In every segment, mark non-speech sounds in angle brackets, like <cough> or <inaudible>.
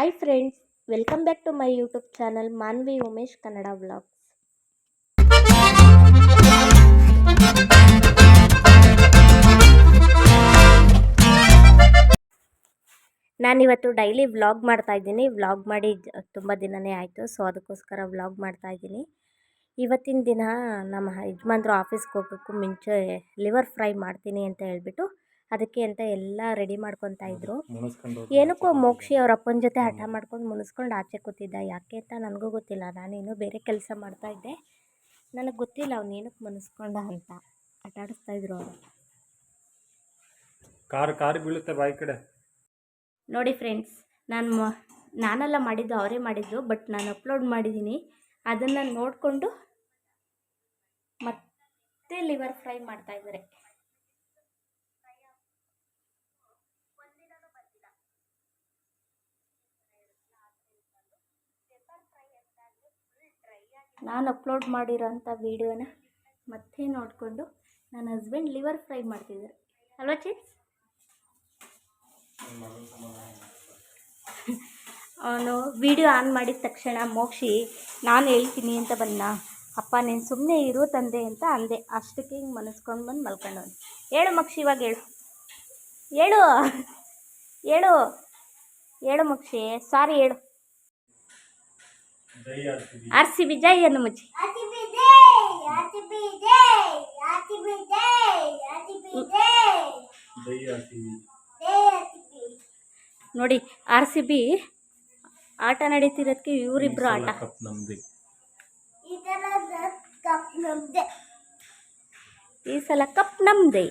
Hi friends welcome back to my YouTube channel Manvi Umesh Kannada vlogs ನಾನಿವತ್ತು daily vlog ಮಾಡ್ತಾ ಇದ್ದೀನಿ. Vlog ಮಾಡಿ ತುಂಬ ದಿನವೇ ಆಯಿತು ಸೊ ಅದಕ್ಕೋಸ್ಕರ ವ್ಲಾಗ್ ಮಾಡ್ತಾ ಇದ್ದೀನಿ. ಇವತ್ತಿನ ದಿನ ನಮ್ಮ ಯಜಮಾನ್ರು ಆಫೀಸ್ಗೆ ಹೋಗೋಕ್ಕೂ ಮುಂಚೆ ಲಿವರ್ ಫ್ರೈ ಮಾಡ್ತೀನಿ ಅಂತ ಹೇಳ್ಬಿಟ್ಟು ಅದಕ್ಕೆ ಅಂತ ಎಲ್ಲ ರೆಡಿ ಮಾಡ್ಕೊತಾ ಇದ್ರು. ಏನಕ್ಕೋ ಮೋಕ್ಷಿ ಅವ್ರ ಅಪ್ಪನ ಜೊತೆ ಹಠ ಮಾಡ್ಕೊಂಡು ಮುನಿಸ್ಕೊಂಡು ಆಚೆ ಕೂತಿದ್ದ. ಯಾಕೆ ಅಂತ ನನಗೂ ಗೊತ್ತಿಲ್ಲ. ನಾನೇನು ಬೇರೆ ಕೆಲಸ ಮಾಡ್ತಾ ಇದ್ದೆ. ನನಗೆ ಗೊತ್ತಿಲ್ಲ ಅವ್ನು ಏನಕ್ಕೆ ಮುನಿಸ್ಕೊಂಡ ಅಂತ. ಆಟ ಆಡಿಸ್ತಾ ಇದ್ರು ಅವರು. ಕಾರ್ ಕಾರ್ ಬೀಳುತ್ತೆ ಬಾಯಿ ಕಡೆ. ನೋಡಿ ಫ್ರೆಂಡ್ಸ್ ನಾನು ನಾನೆಲ್ಲ ಮಾಡಿದ್ದು ಅವರೇ ಮಾಡಿದ್ದು ಬಟ್ ನಾನು ಅಪ್ಲೋಡ್ ಮಾಡಿದ್ದೀನಿ ಅದನ್ನು ನೋಡಿಕೊಂಡು ಮತ್ತೆ ಲಿವರ್ ಫ್ರೈ ಮಾಡ್ತಾ ಇದ್ದಾರೆ ನಾನು ಅಪ್ಲೋಡ್ ಮಾಡಿರೋಂಥ ವೀಡಿಯೋನ ಮತ್ತೆ ನೋಡಿಕೊಂಡು ನನ್ನ ಹಸ್ಬೆಂಡ್ ಲಿವರ್ ಫ್ರೈ ಮಾಡ್ತಿದ್ದಾರೆ. ಅಲ್ವಾ ಚಿನ್ಸ್ ಅವನು ವಿಡಿಯೋ ಆನ್ ಮಾಡಿದ ತಕ್ಷಣ ಮೋಕ್ಷಿ ನಾನು ಹೇಳ್ತೀನಿ ಅಂತ ಬಂದ ಅಪ್ಪ ನೀನು ಸುಮ್ಮನೆ ಇರು ತಂದೆ ಅಂತ ಅಂದೆ. ಅಷ್ಟಕ್ಕೆ ಹಿಂಗೆ ಮನಸ್ಕೊಂಡು ಬಂದು ಮಲ್ಕೊಂಡವನು. ಹೇಳು ಮಕ್ಷಿ ಇವಾಗ ಹೇಳು. ಹೇಳು. ಹೇಳು. ಹೇಳು ಮಕ್ಷಿ ಸಾರಿ ಹೇಳು. ಆರ್ ಸಿ ಬಿ ಜೈ ಅನ್ನು ಮುಚ್ಚಿ ನೋಡಿ ಆರ್ ಸಿ ಬಿ ಆಟ ನಡೀತಿರೋದಕ್ಕೆ ಇವರಿಬ್ರು ಆಟ. ಕಪ್ ನಮ್ದೆ. ಈ ಸಲ ಕಪ್ ನಮ್ದೆ.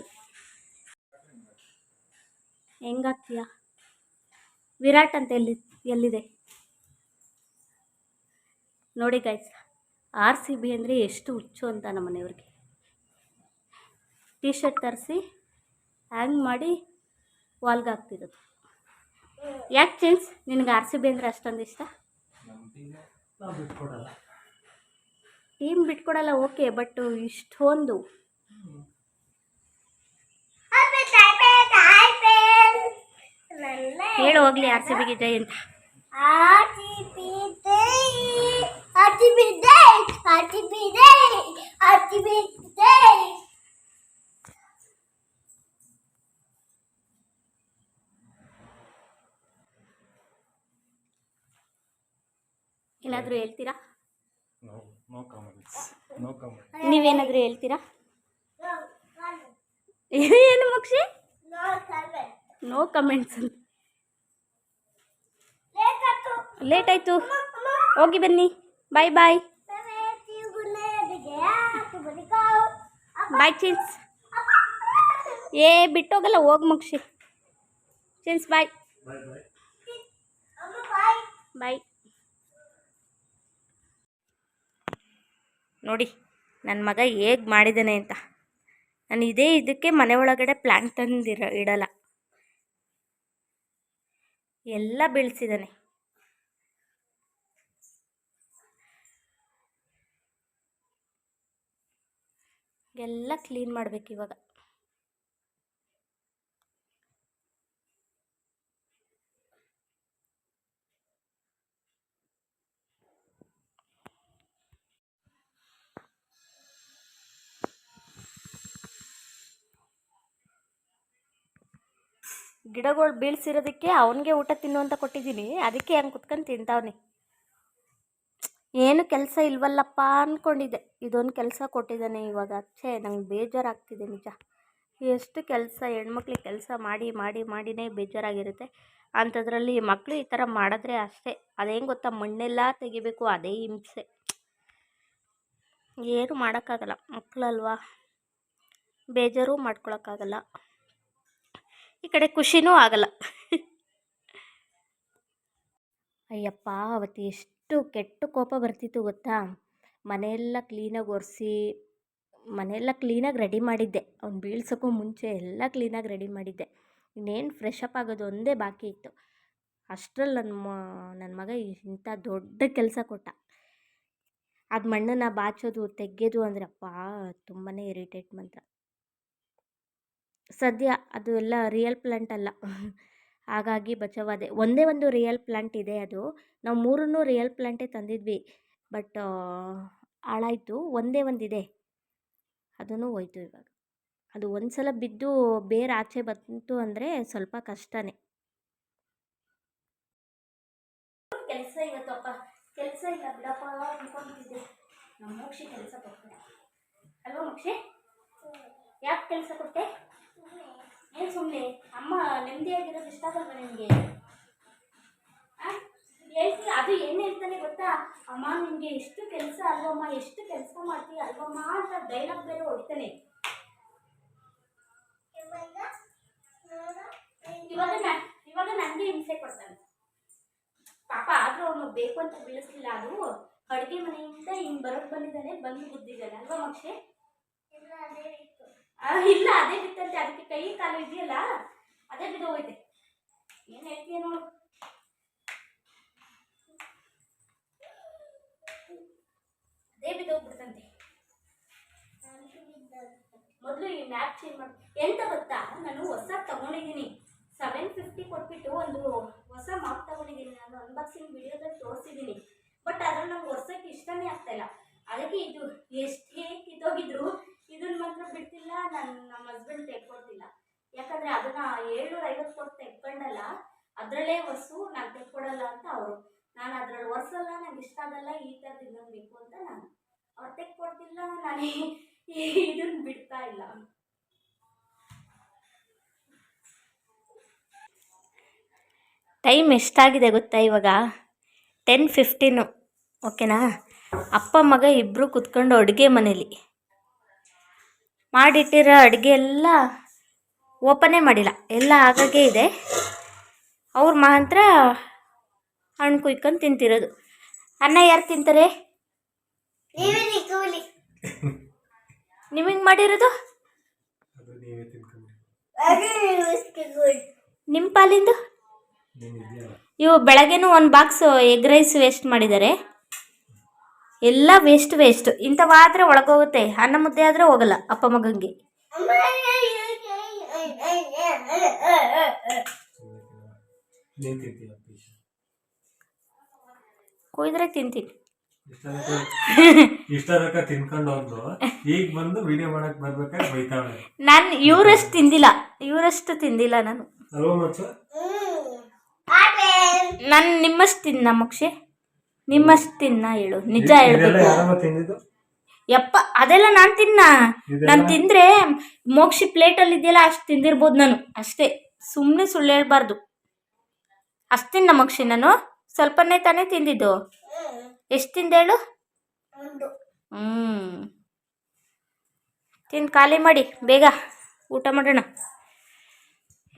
ಹೆಂಗಾಗ್ತೀಯ? ವಿರಾಟ್ ಅಂತ ಎಲ್ಲಿ ಎಲ್ಲಿದೆ? ನೋಡಿ ಗಾಯ್ಸ್ ಆರ್ ಸಿ ಬಿ ಅಂದರೆ ಎಷ್ಟು ಹುಚ್ಚು ಅಂತ ನಮ್ಮ ಮನೆಯವ್ರಿಗೆ. ಟೀ ಶರ್ಟ್ ತರಿಸಿ ಹ್ಯಾಂಗ್ ಮಾಡಿ ವಾಲ್ಗೆ ಹಾಕ್ತಿರೋದು. ಯಾಕೆ ಚೇಂಜ್ ನಿನಗೆ ಆರ್ ಸಿ ಬಿ ಅಂದರೆ ಅಷ್ಟೊಂದು ಇಷ್ಟ? ಟೀಮ್ ಬಿಟ್ಕೊಡಲ್ಲ ಓಕೆ ಬಟ್ ಇಷ್ಟೊಂದು. ಹೇಳು ಹೋಗ್ಲಿ ಆರ್ ಸಿ ಬಿಗೆ ಜೈ ಅಂತ. ಏನಾದರೂ Happy birthday! ನೋ ಕಾಮೆಂಟ್ಸ್ ಏನಾದರೂ ಹೇಳ್ತೀರಾ? ನೀವೇನಾದರೂ ಹೇಳ್ತೀರಾ? ಏನು ಮಕ್ಷಿ? ನೋ ಕಮೆಂಟ್ಸ್ ಅಂತ. ಲೇಟ್ ಆಯಿತು. ಹೋಗಿ ಬನ್ನಿ. ಬಾಯ್ ಬಾಯ್ ಬಾಯ್ ಚಿನ್ಸ್ ಏ, ಬಿಟ್ಟೋಗಲ್ಲ, ಹೋಗಿ ಮಕ್ಷಿ ಚಿನ್ಸ್ ಬಾಯ್ ಬಾಯ್ ನೋಡಿ ನನ್ನ ಮಗ ಹೇಗೆ ಮಾಡಿದ್ದಾನೆ ಅಂತ. ನಾನು ಇದೇ ಇದಕ್ಕೆ ಮನೆ ಒಳಗಡೆ ಪ್ಲ್ಯಾಂಕ್ ತಂದಿರ, ಇಡಲ್ಲ. ಎಲ್ಲ ಬೆಳೆಸಿದ್ದಾನೆ. ಎಲ್ಲ ಕ್ಲೀನ್ ಮಾಡಬೇಕು ಇವಾಗ. ಗಿಡಗಳು ಬೀಳ್ಸಿರೋದಕ್ಕೆ ಅವನಿಗೆ ಊಟ ತಿನ್ನು ಅಂತ ಕೊಟ್ಟಿದ್ದೀನಿ. ಅದಕ್ಕೆ ಹಂಗೆ ಕುತ್ಕೊಂಡು ತಿಂತಾವನೆ. ಏನು ಕೆಲಸ ಇಲ್ವಲ್ಲಪ್ಪ ಅಂದ್ಕೊಂಡಿದ್ದೆ ಇದೊಂದು ಕೆಲಸ ಕೊಟ್ಟಿದ್ದಾನೆ ಇವಾಗ. ಛೇ, ನಂಗೆ ಬೇಜಾರಾಗ್ತಿದೆ ನಿಜ. ಎಷ್ಟು ಕೆಲಸ, ಹೆಣ್ಮಕ್ಳಿಗೆ ಕೆಲಸ ಮಾಡಿ ಮಾಡಿ, ಮಾಡಿನೇ ಬೇಜಾರಾಗಿರುತ್ತೆ. ಅಂಥದ್ರಲ್ಲಿ ಮಕ್ಕಳು ಈ ಥರ ಮಾಡಿದ್ರೆ ಅಷ್ಟೇ. ಅದೇನು ಗೊತ್ತಾ, ಮಣ್ಣೆಲ್ಲ ತೆಗಿಬೇಕು, ಅದೇ ಹಿಂಸೆ. ಏನು ಮಾಡೋಕ್ಕಾಗಲ್ಲ. ಮಕ್ಕಳಲ್ವಾ ಬೇಜಾರು ಮಾಡ್ಕೊಳಕ್ಕಾಗಲ್ಲ. ಈ ಕಡೆ ಖುಷಿನೂ ಆಗಲ್ಲ. <laughs> ಅಯ್ಯಪ್ಪ, ಅವತ್ತು ಎಷ್ಟು ಕೆಟ್ಟ ಕೋಪ ಬರ್ತಿತ್ತು ಗೊತ್ತಾ? ಮನೆಯೆಲ್ಲ ಕ್ಲೀನಾಗಿ ಒರೆಸಿ, ಮನೆಯೆಲ್ಲ ಕ್ಲೀನಾಗಿ ರೆಡಿ ಮಾಡಿದ್ದೆ. ಅವ್ನು ಬೀಳ್ಸೋಕ್ಕೂ ಮುಂಚೆ ಎಲ್ಲ ಕ್ಲೀನಾಗಿ ರೆಡಿ ಮಾಡಿದ್ದೆ. ಇನ್ನೇನು ಫ್ರೆಶ್ ಅಪ್ ಆಗೋದು ಒಂದೇ ಬಾಕಿ ಇತ್ತು. ಅಷ್ಟರಲ್ಲಿ ನನ್ನ ಮ ನನ್ನ ಮಗ ಇಂಥ ದೊಡ್ಡ ಕೆಲಸ ಕೊಟ್ಟ. ಅದು ಮಣ್ಣನ್ನು ಬಾಚೋದು, ತೆಗೆಯೋದು ಅಂದರೆ ಅಪ್ಪ ತುಂಬಾ ಇರಿಟೇಟ್ ಮಾತ್ರ. ಸದ್ಯ ಅದು ಎಲ್ಲ ರಿಯಲ್ ಪ್ಲಾಂಟ್ ಅಲ್ಲ. ಹಾಗಾಗಿ ಬಚಾವಾದೆ. ಒಂದೇ ಒಂದು ರಿಯಲ್ ಪ್ಲಾಂಟ್ ಇದೆ ಅದು. ನಾವು ಮೂರನ್ನೂ ರಿಯಲ್ ಪ್ಲ್ಯಾಂಟೇ ತಂದಿದ್ವಿ. ಬಟ್ ಹಾಳಾಯಿತು. ಒಂದೇ ಒಂದಿದೆ. ಅದೂ ಹೋಯ್ತು ಇವಾಗ. ಅದು ಒಂದು ಸಲ ಬಿದ್ದು ಬೇರೆ ಆಚೆ ಬಂತು ಅಂದರೆ ಸ್ವಲ್ಪ ಕಷ್ಟನೇ. ಕೆಲಸ ಇವತ್ತಪ್ಪ ಕೆಲಸ ಇಲ್ಲ ಬಿಡಪ್ಪ ಅನ್ಕೊಂತಿದ್ದೆ ನಮ್ಮ ಮೋಕ್ಷಿ ಕೆಲಸ ಕೊಟ್ಟೆ. ಅಲ್ವಾ ಮೋಕ್ಷಿ? ಯಾಕೆ ಕೆಲಸ ಕೊಟ್ಟೆ? ಏನು ಸುಮ್ಮನೆ ಅಮ್ಮ ನೆಮ್ಮದಿಯಾಗಿರೋದು ಇಷ್ಟ ಆಗಲ್ವಾ ನಿಮಗೆ. ಹೇಳ್ತೀನಿ ಅದು ಏನು ಹೇಳ್ತಾನೆ ಗೊತ್ತಾ? ಅಮ್ಮ, ನಿಮಗೆ ಎಷ್ಟು ಕೆಲಸ ಅಲ್ವಮ್ಮ, ಎಷ್ಟು ಕೆಲಸ ಮಾಡ್ತೀಯ ಅಲ್ವಮ್ಮ ಅಂತ ಡೈಲಾಗ್ ಬೇರೆ ಹೊಡಿತಾನೆ. ಇವಾಗ ಇವಾಗ ನನಗೆ ಹಿಂಸೆ ಕೊಡ್ತಾನೆ. ಪಾಪ ಆದರೂ ಅವನು ಬೇಕು ಅಂತ ಬೀಳಿಸ್ಲಿಲ್ಲ ಅದು. ಅಡುಗೆ ಮನೆಯಿಂದ ಹಿಂಗೆ ಬರೋಕ್ಕೆ ಬಂದಿದ್ದಾನೆ, ಬಂದು ಗುದ್ದಿದ್ದಾನೆ ಅಲ್ವಾ ಮಕ್ಷೆ? ಇಲ್ಲ, ಅದೇ ಬಿತ್ತಂತೆ. ಅದಕ್ಕೆ ಕೈ ಕಾಲು ಇದೆಯಲ್ಲ, ಅದೇ ಬಿದ್ದು ಹೋಗೈತೆ. ಏನ್ ಹೇಳ್ತೀಯ ನೋಡು. ಅದೇ ಬಿದ್ದು ಹೋಗ್ಬಿಡ್ತಂತೆ. ಮೊದಲು ಈ ಮ್ಯಾಪ್ ಚೇಂಜ್ ಮಾಡಿ ಎಂತ ಗೊತ್ತಾ? ನಾನು ಹೊಸ ತಗೊಂಡಿದ್ದೀನಿ. ಸೆವೆನ್ ಫಿಫ್ಟಿ ಕೊಟ್ಬಿಟ್ಟು ಒಂದು ಹೊಸ ಮಾಪ್ ತಗೊಂಡಿದ್ದೀನಿ. ನಾನು ಅನ್ಬಾಕ್ಸಿಂಗ್ ವಿಡಿಯೋದಲ್ಲಿ ತೋರಿಸಿದ್ದೀನಿ. ಬಟ್ ಅದ್ರಲ್ಲಿ ನಂಗೆ ಹೊಸಕ್ಕೆ ಇಷ್ಟನೇ ಆಗ್ತಾ ಇಲ್ಲ. ಅದಕ್ಕೆ ಇದು ಎಷ್ಟೇ ಕಿತ್ತೋಗಿದ್ರು ಇದನ್ನ ಮಾತ್ರ ನನ್ನ ನಮ್ಮ ಹಸ್ಬೆಂಡ್ ತೆಗ್ಕೊಡ್ತಿಲ್ಲ ಯಾಕಂದ್ರೆ ಅದನ್ನ ಏಳ್ನೂರ ಐವತ್ತು ಕೊಟ್ಟು ತೆಗ್ಕೊಂಡಲ್ಲ, ಅದರಲ್ಲೇ ಹೊಸು, ನಾನು ತೆಗ್ಕೊಡಲ್ಲ ಅಂತ ಅವರು. ನಾನು ಅದ್ರಲ್ಲಿ ಹೊಸಲ್ಲ ನಂಗೆ ಇಷ್ಟ ಆಗಲ್ಲ, ಈ ಥರದ್ದು ಇನ್ನೊಂದು ಬೇಕು ಅಂತ ನಾನು. ಅವ್ರು ತೆಗ್ಕೊಡ್ತಿಲ್ಲ ನಾನು ಇದನ್ನ ಬಿಡ್ತಾ ಇಲ್ಲ. ಟೈಮ್ ಎಷ್ಟಾಗಿದೆ ಗೊತ್ತಾ ಇವಾಗ? ಟೆನ್ ಫಿಫ್ಟೀನು ಓಕೆನಾ ಅಪ್ಪ, ಮಗ ಇಬ್ಬರು ಕುತ್ಕೊಂಡು ಅಡುಗೆ ಮನೇಲಿ. ಮಾಡಿಟ್ಟಿರೋ ಅಡುಗೆ ಎಲ್ಲ ಓಪನೇ ಮಾಡಿಲ್ಲ. ಎಲ್ಲ ಆಗಾಗೆ ಇದೆ. ಅವ್ರ ಮಾತ್ರ ಹಣ್ಣು ಕುಯ್ಕೊಂಡು ತಿಂತಿರೋದು. ಅನ್ನ ಯಾರು ತಿಂತಾರೆ? ನಿಮಗೆ ಮಾಡಿರೋದು? ಅದು ನೀವೇ ತಿನ್ಕೊಂಡ್ರಿ ನಿಮ್ಮ ಪಾಲಿಂದು? ಇವು ಬೆಳಗ್ಗೆನೂ ಒಂದು ಬಾಕ್ಸ್ ಎಗ್ ರೈಸ್ ವೇಸ್ಟ್ ಮಾಡಿದ್ದಾರೆ. ಎಲ್ಲ ವೇಸ್ಟ್ ವೇಸ್ಟ್ ಇಂಥವಾದ್ರೆ ಒಳಗೋಗುತ್ತೆ. ಅನ್ನ ಮುದ್ದೆ ಆದರೆ ಹೋಗಲ್ಲ ಅಪ್ಪ ಪೀಸ್ ಕೊಯ್ದ್ರೆ ತಿಂತೀನಿ. ನಾನು ಇವರಷ್ಟು ತಿಂದಿಲ್ಲ. ಇವರಷ್ಟು ತಿಂದಿಲ್ಲ ನಾನು. ನಾನು ನಿಮ್ಮಷ್ಟು ತಿನ್ನ ಮಕ್ಷೆ? ನಿಮ್ಮಷ್ಟು ತಿನ್ನ ಹೇಳು. ನಿಜ ಹೇಳ್ಬೇಕು. ತಿಂದಿದ್ದು? ಯಪ್ಪ ಅದೆಲ್ಲ ನಾನು ತಿನ್ನ? ನಾನು ತಿಂದ್ರೆ ಮೋಕ್ಷಿ ಪ್ಲೇಟಲ್ಲಿ ಇದೆಯಲ್ಲ ಅಷ್ಟು ತಿಂದಿರ್ಬೋದು ನಾನು. ಅಷ್ಟೇ. ಸುಮ್ಮನೆ ಸುಳ್ಳು ಹೇಳ್ಬಾರ್ದು. ಅಷ್ಟು ತಿನ್ನ ಮಕ್ಷಿ ನಾನು. ಸ್ವಲ್ಪನೇ ತಾನೇ ತಿಂದಿದ್ದು. ಎಷ್ಟು ತಿಂದ ಹೇಳು? ಹ್ಞೂ ತಿಂದು ಖಾಲಿ ಮಾಡಿ. ಬೇಗ ಊಟ ಮಾಡೋಣ.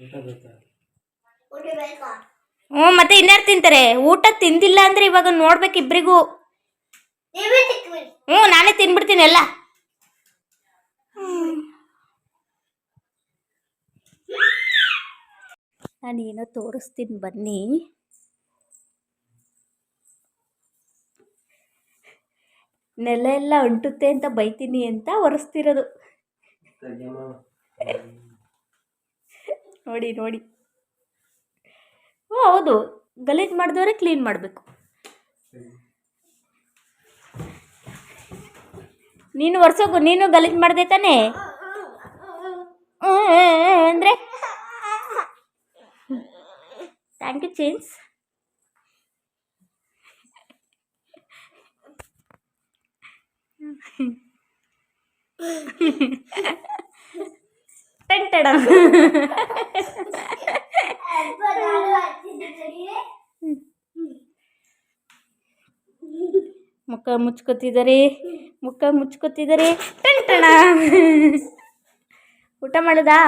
ಊಟ ಬೇಕಾ? ಹ್ಞೂ ಮತ್ತೆ ಇನ್ಯಾರು ತಿಂತಾರೆ? ಊಟ ತಿಂದಿಲ್ಲ ಅಂದ್ರೆ ಇವಾಗ ನೋಡ್ಬೇಕು ಇಬ್ರಿಗೂ. ಹ್ಞೂ ನಾನೇ ತಿನ್ಬಿಡ್ತೀನಿ ಎಲ್ಲ. ನಾನೇನೋ ತೋರಿಸ್ತೀನಿ ಬನ್ನಿ. ನೆಲ ಎಲ್ಲ ಅಂಟುತ್ತೆ ಅಂತ ಬೈತೀನಿ ಅಂತ ಒರೆಸ್ತಿರೋದು. ನೋಡಿ ನೋಡಿ. ಹೌದು. ಗಲೀಜು ಮಾಡಿದವರೇ ಕ್ಲೀನ್ ಮಾಡಬೇಕು. ನೀನು ಒರ್ಸೋಗು, ನೀನು ಗಲೀಜು ಮಾಡಿದೆ ತಾನೇ? ಅಂದರೆ? ಥ್ಯಾಂಕ್ ಯು ಚೇಂಜ್ ಟೆಂಟಡ ಮುಖ ಮುಚ್ಕೋತಿದ್ದಾರೆ ಮುಖ ಮುಚ್ಕೋತಿದ್ದಾರೆ ಟಂಟಣ ಊಟ ಮಾಡೋದಾ?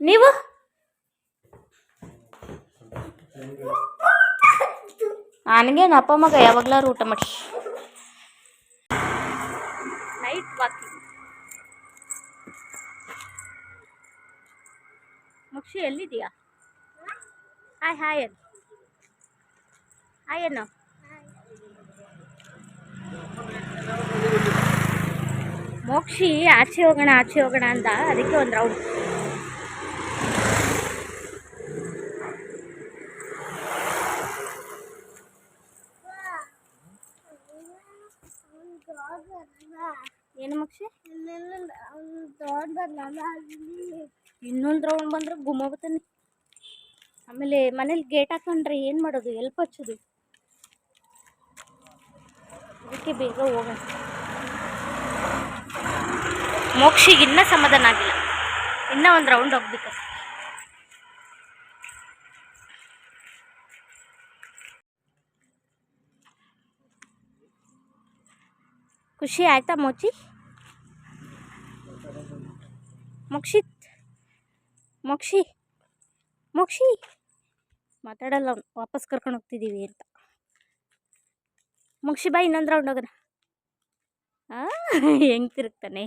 ನೀವು? ನನಗೇನು ಅಪ್ಪ ಮಗ ಯಾವಾಗ್ಲಾರು ಊಟ ಮಾಡಿ. ನೈಟ್ ವಾಕಿಂಗ್ ಮುಕ್ಷಿ ಎಲ್ಲಿದೆಯಾ ಹಾಯ್ ಹಾಯ್ ಅನ್ ಅನ್ನು ಮೋಕ್ಷಿ, ಆಚೆ ಹೋಗೋಣ ಆಚೆ ಹೋಗೋಣ ಅಂತ. ಅದಕ್ಕೆ ಒಂದು ರೌಂಡ್ ಏನು ಮೋಕ್ಷಿ? ಇನ್ನೊಂದು ರೌಂಡ್ ಬಂದ್ರೆ ಗುಮ್ಮೋಗ್ತಾನೆ ಆಮೇಲೆ ಮನೇಲಿ ಗೇಟ್ ಹಾಕೊಂಡ್ರೆ ಏನು ಮಾಡೋದು? ಎಲ್ಲಿ ಹಚ್ಚೋದು? ಅದಕ್ಕೆ ಬೇಗ ಹೋಗೋಣ ಮೋಕ್ಷಿಗೆ ಇನ್ನೂ ಸಮಾಧಾನ ಆಗಿಲ್ಲ ಇನ್ನೂ ಒಂದು ರೌಂಡ್ ಹೋಗ್ಬೇಕು. ಖುಷಿ ಆಯ್ತಾ ಮೋಚಿ? ಮೋಕ್ಷಿತ್ ಮೋಕ್ಷಿ ಮೋಕ್ಷಿ. ಮಾತಾಡಲ್ಲ ವಾಪಸ್ ಕರ್ಕೊಂಡು ಹೋಗ್ತಿದ್ದೀವಿ ಅಂತ. ಮೋಕ್ಷಿ ಬಾ, ಇನ್ನೊಂದು ರೌಂಡ್ ಹೋಗೋಣ. ಹೆಂಗೆ ತಿರುಗ್ತಾನೆ?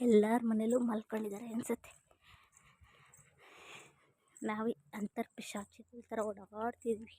ಎಲ್ಲರ ಮನೇಲೂ ಮಲ್ಕೊಂಡಿದ್ದಾರೆ ಅನ್ಸುತ್ತೆ. ನಾವು ಅಂತರ್ಪಿಶಾಚಿ ಥರ ಓಡಾಡ್ತಿದ್ವಿ.